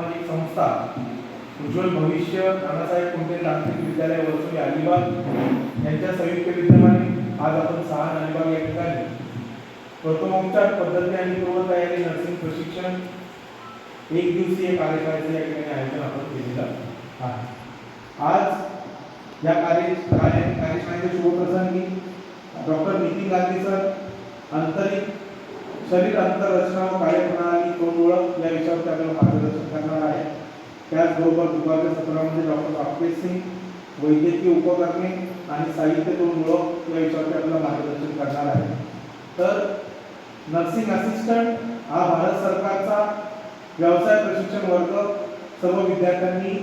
संस्था उज्ज्वल भविष्य नानासाहेब कुंटे तांत्रिक विद्यालय वर्सोली अलिबाग यांच्या संयुक्त विद्यमाने आज आपण सहा अलिबाग या ठिकाणी प्रथमोपचार पद्धती आणि पूर्वतयारी नर्सिंग प्रशिक्षण एक दिवसीय कार्यशाळेचे या ठिकाणी आयोजन आपण केलेलं आहे. आज या कार्य कार्य कार्यशाळेच्या शुभप्रसंगी डॉक्टर नितीन गांधी सर आंतरिक शरीर अंतररचना व कार्यप्रणाली कोण ओळख या विषयावर आपल्याला मार्गदर्शन करणार आहे. त्याचबरोबर दुपारच्या सत्रामध्ये डॉक्टर राकेश सिंग वैद्यकीय उपकरणे आणि साहित्य कोण ओळख या विषयावर आपल्याला मार्गदर्शन करणार आहे. तर नर्सिंग असिस्टंट हा भारत सरकारचा व्यवसाय प्रशिक्षण वर्ग. सर्व विद्यार्थ्यांनी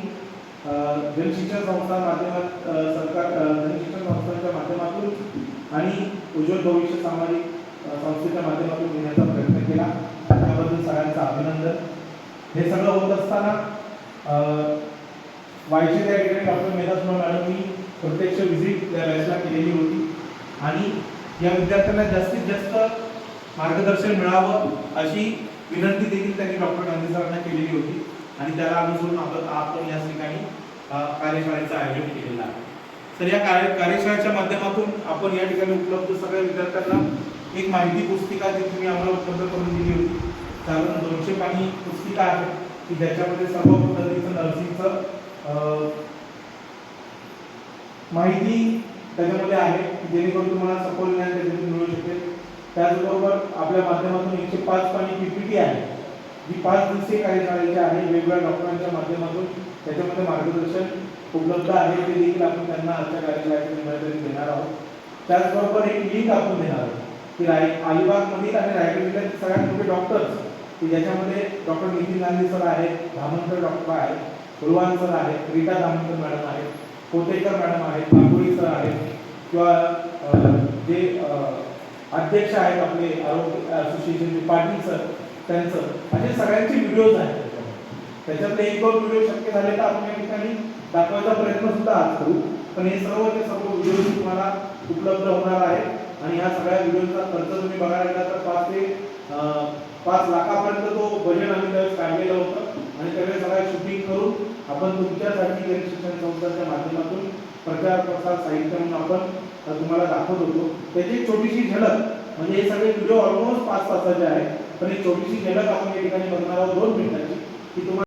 जनशिक्षण संस्था माध्यमात सरकार जनशिक्षण संस्थांच्या माध्यमातून आणि उज्ज्वल भविष्य सामाजिक संस्थेच्या माध्यमातून घेण्याचा प्रयत्न केला. त्याबद्दल सगळ्यांचं अभिनंदन. हे सगळं होत असताना वायचे त्या ठिकाणी डॉक्टर मेधा सुमन मॅडमनी प्रत्यक्ष व्हिजिट त्या बॅचला केलेली होती. आणि या विद्यार्थ्यांना जास्तीत जास्त मार्गदर्शन मिळावं अशी विनंती देखील त्यांनी डॉक्टर गांधी सरांना केलेली होती. आणि त्याला अनुसरून आपण आपण या ठिकाणी कार्यशाळेचं आयोजन केलेलं आहे. तर या कार्य कार्यशाळेच्या माध्यमातून आपण या ठिकाणी उपलब्ध सगळ्या विद्यार्थ्यांना एक माहिती पुस्तिका जी तुम्ही आम्हाला उपलब्ध करून दिली होती. साधारण दोनशे पाणी पुस्तिका आहे की ज्याच्यामध्ये सर्व पद्धतीचं नर्सिंगचं माहिती त्याच्यामध्ये आहे जेणेकरून तुम्हाला सखोल ज्ञान त्याच्यातून मिळू शकेल. त्याचबरोबर आपल्या माध्यमातून एकशे पाच पाणी पीपीटी आहे जी पाच दिवसीय कार्यशाळेची आहे वेगवेगळ्या डॉक्टरांच्या माध्यमातून त्याच्यामध्ये मार्गदर्शन उपलब्ध आहे ते देखील आपण त्यांना आजच्या कार्यशाळेच्या निमित्ताने देणार आहोत. त्याचबरोबर एक लिंक आपण देणार आहोत. की राय अलिबागमधील आणि रायगड सगळ्यात मोठे डॉक्टर्स की ज्याच्यामध्ये डॉक्टर नितीन गांधी सर आहेत धामणकर डॉक्टर आहेत कुलवान सर आहेत रीटा धामणकर मॅडम आहेत कोटेकर मॅडम आहेत नागोरी सर आहेत किंवा जे अध्यक्ष आहेत आपले आरोग्य असोसिएशनचे पाटील सर त्यांचं असे सगळ्यांचे व्हिडिओज आहेत. त्याच्यातले एक दोन व्हिडिओ शक्य झाले तर आपण या ठिकाणी दाखवायचा प्रयत्न सुद्धा आज करू. पण हे सर्व ते सर्व व्हिडिओ तुम्हाला उपलब्ध होणार आहे. आणि ह्या सगळ्या व्हिडिओचा खर्च तुम्ही बघायला गेला तर पाच ते पाच लाखापर्यंत तो बजेट आम्ही त्यावेळेस काढलेलं होतं. आणि त्यावेळेस सगळ्या शूटिंग करून आपण तुमच्यासाठी गरीब शिक्षण संस्थांच्या माध्यमातून प्रचार प्रसार साहित्य म्हणून आपण तुम्हाला दाखवत होतो. त्याची एक छोटीशी झलक म्हणजे हे सगळे व्हिडिओ ऑलमोस्ट पाच तासाचे आहेत. पण एक छोटीशी झलक आपण या ठिकाणी बघणार आहोत दोन मिनिटाची की तुम्हाला